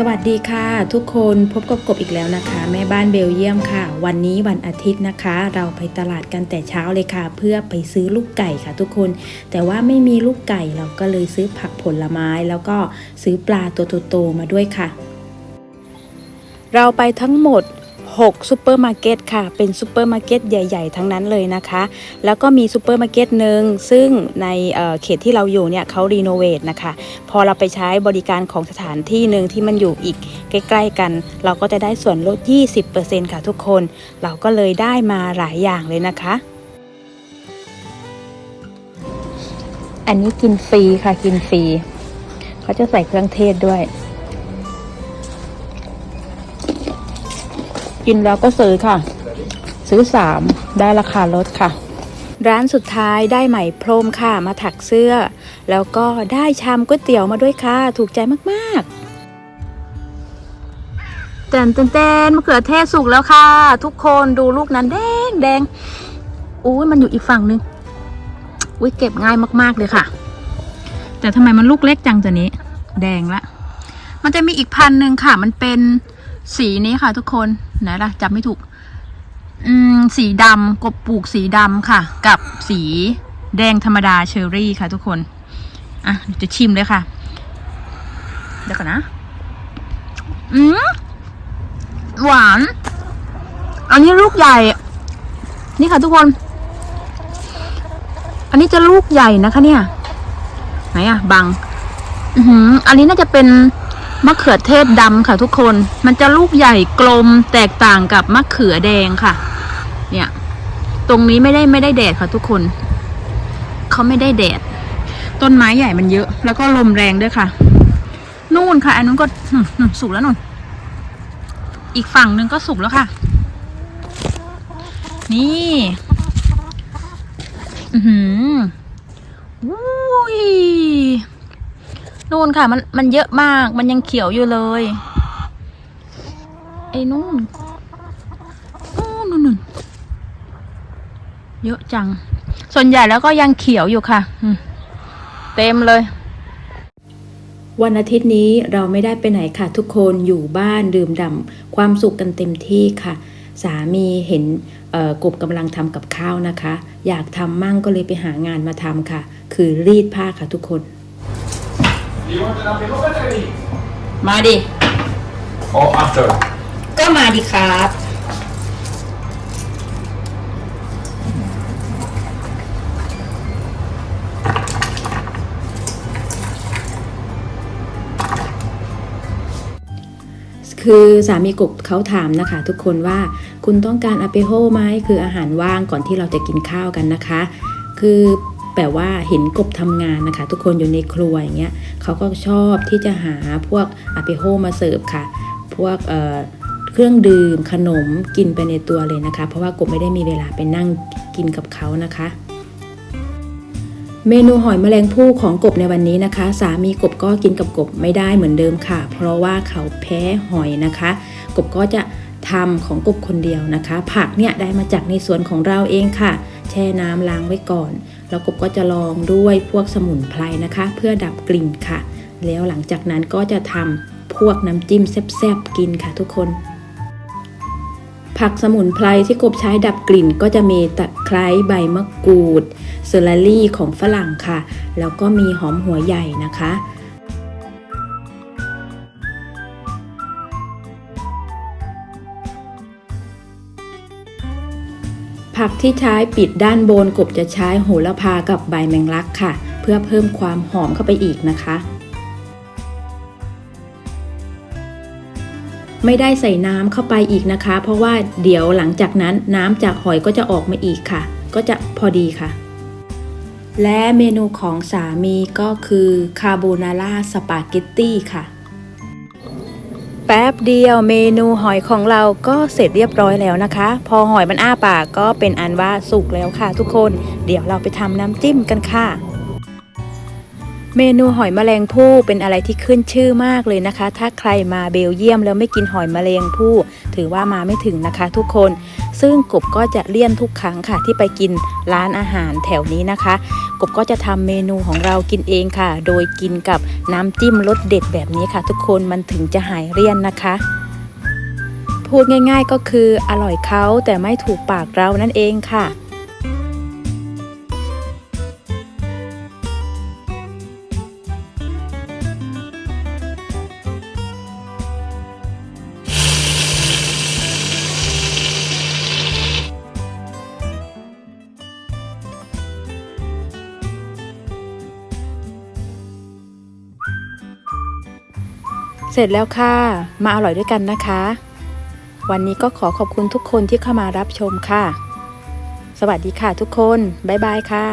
สวัสดีค่ะทุกคนพบกับกบอีกแล้วนะคะ แม่บ้านเบลเยียมค่ะ วันนี้วันอาทิตย์นะคะ เราไปตลาดกันแต่เช้าเลยค่ะ เพื่อไปซื้อลูกไก่ค่ะ ทุกคน แต่ว่าไม่มีลูกไก่เราก็เลยซื้อผักผลไม้ แล้วก็ซื้อปลาตัวโตๆมาด้วยค่ะ เราไปทั้งหมด 6ซูเปอร์มาร์เก็ตค่ะ เป็นซูเปอร์มาร์เก็ตใหญ่ ๆ ทั้งนั้นเลยนะคะ แล้วก็มีซูเปอร์มาร์เก็ตหนึ่งซึ่งในเเขตที่เราอยู่เนี่ยเขารีโนเวทนะคะ พอเราไปใช้บริการของสถานที่หนึ่งที่มันอยู่อีกใกล้ ๆ กัน เราก็จะได้ส่วนลด 20%ค่ะทุกคน เราก็เลยได้มาหลายอย่างเลยนะคะอันนี้กินฟรีค่ะกินฟรี เขาจะใส่เครื่องเทศด้วย กินแล้วก็ซื้อค่ะ ซื้อสามได้ราคาลดค่ะ ร้านสุดท้ายได้ไหมพรมค่ะมาถักเสื้อ แล้วก็ได้ชามก๋วยเตี๋ยวมาด้วยค่ะ ถูกใจมากๆแตนเตนเตนมะเขือเทศสุกแล้วค่ะ ทุกคนดูลูกนั้นแดงแดงอุ้ยมันอยู่อีกฝั่งนึงอุ้ยเก็บง่ายมากๆเลยค่ะ แต่ทำไมมันลูกเล็กจังตัวนี้ แดงละ มันจะมีอีกพันหนึ่งค่ะ มันเป็น สีนี้ค่ะทุกคนไหนล่ะจับไม่ถูก อืม สีดำกบปลูกสีดำค่ะ กับสีแดงธรรมดาเชอร์รี่ค่ะทุกคน อะจะชิมเลยค่ะ เดี๋ยวก่อนนะ อืมหวาน อันนี้ลูกใหญ่ นี่ค่ะทุกคน อันนี้จะลูกใหญ่นะคะเนี่ย ไหนอะบัง อือหืออันนี้น่าจะเป็น มะเขือเทศดำค่ะทุกคน มันจะลูกใหญ่กลมแตกต่างกับมะเขือแดงค่ะ เนี่ย ตรงนี้ไม่ได้ไม่ได้แดดค่ะทุกคน เขาไม่ได้แดด ต้นไม้ใหญ่มันเยอะ แล้วก็ลมแรงด้วยค่ะ นู่นค่ะ อันนู้นก็สุกแล้วนู่น อีกฝั่งหนึ่งก็สุกแล้วค่ะ นี่ อือหืออุ้ย นู่นค่ะ มันมันเยอะมาก มันยังเขียวอยู่เลย ไอ้นู่นนู่นนู่นนู่นเยอะจัง ส่วนใหญ่แล้วก็ยังเขียวอยู่ค่ะเต็มเลย วันอาทิตย์นี้เราไม่ได้ไปไหนค่ะ ทุกคนอยู่บ้านดื่มด่ำความสุขกันเต็มที่ค่ะ สามีเห็นเอ่อกบกำลังทำกับข้าวนะคะ อยากทำมั่งก็เลยไปหางานมาทำค่ะ คือรีดผ้าค่ะทุกคน You want an apple already? มาดิ Or after? ก็มาดิครับ คือสามีกบเขาถามนะคะ ทุกคนว่าคุณต้องการอาเปโฮไหมคืออาหารว่างก่อนที่เราจะกินข้าวกันนะคะ คือ แปลว่าเห็นกบทำงานนะคะ ทุกคนอยู่ในครัวอย่างเงี้ยเขาก็ชอบที่จะหาพวกอาเปโฮมาเสิร์ฟค่ะ พวกเเครื่องดื่มขนมกินไปในตัวเลยนะคะ เพราะว่ากบไม่ได้มีเวลาไปนั่งกินกับเขานะคะเมนูหอยแมลงภู่ของกบในวันนี้นะคะ สามีกบก็กินกับกบไม่ได้เหมือนเดิมค่ะ เพราะว่าเขาแพ้หอยนะคะ กบก็จะทำของกบคนเดียวนะคะ ผักเนี่ยได้มาจากในสวนของเราเองค่ะ แช่น้ำล้างไว้ก่อน แล้วกบก็จะลองด้วยพวกสมุนไพรนะคะ เพื่อดับกลิ่นค่ะ แล้วหลังจากนั้นก็จะทำพวกน้ำจิ้มแซ่บๆกินค่ะทุกคน ผักสมุนไพรที่กบใช้ดับกลิ่นก็จะมีตะไคร้ใบมะกรูดเซอร์ลารี่ของฝรั่งค่ะ แล้วก็มีหอมหัวใหญ่นะคะ ผักที่ใช้ปิดด้านบนกบจะใช้โหระพากับใบแมงลักค่ะ เพื่อเพิ่มความหอมเข้าไปอีกนะคะ ไม่ได้ใส่น้ำเข้าไปอีกนะคะ เพราะว่าเดี๋ยวหลังจากนั้นน้ำจากหอยก็จะออกมาอีกค่ะ ก็จะพอดีค่ะ และเมนูของสามีก็คือคาโบนาร่าสปาเกตตี้ค่ะ แป๊บเดียวเมนูหอยของเราก็เสร็จเรียบร้อยแล้วนะคะ พอหอยมันอ้าปากก็เป็นอันว่าสุกแล้วค่ะทุกคน เดี๋ยวเราไปทำน้ำจิ้มกันค่ะ เมนูหอยแมลงภู่เป็นอะไรที่ขึ้นชื่อมากเลยนะคะ ถ้าใครมาเบลเยียมแล้วไม่กินหอยแมลงภู่ ถือว่ามาไม่ถึงนะคะทุกคน ซึ่งกบก็จะเลี่ยนทุกครั้งค่ะที่ไปกินร้านอาหารแถวนี้นะคะ กบก็จะทำเมนูของเรากินเองค่ะ โดยกินกับน้ำจิ้มรสเด็ดแบบนี้ค่ะ ทุกคนมันถึงจะหายเลี่ยนนะคะพูดง่ายๆก็คืออร่อยเขาแต่ไม่ถูกปากเรานั่นเองค่ะ เสร็จแล้วค่ะ มาอร่อยด้วยกันนะคะ วันนี้ก็ขอขอบคุณทุกคนที่เข้ามารับชมค่ะ สวัสดีค่ะทุกคน บ๊ายบายค่ะ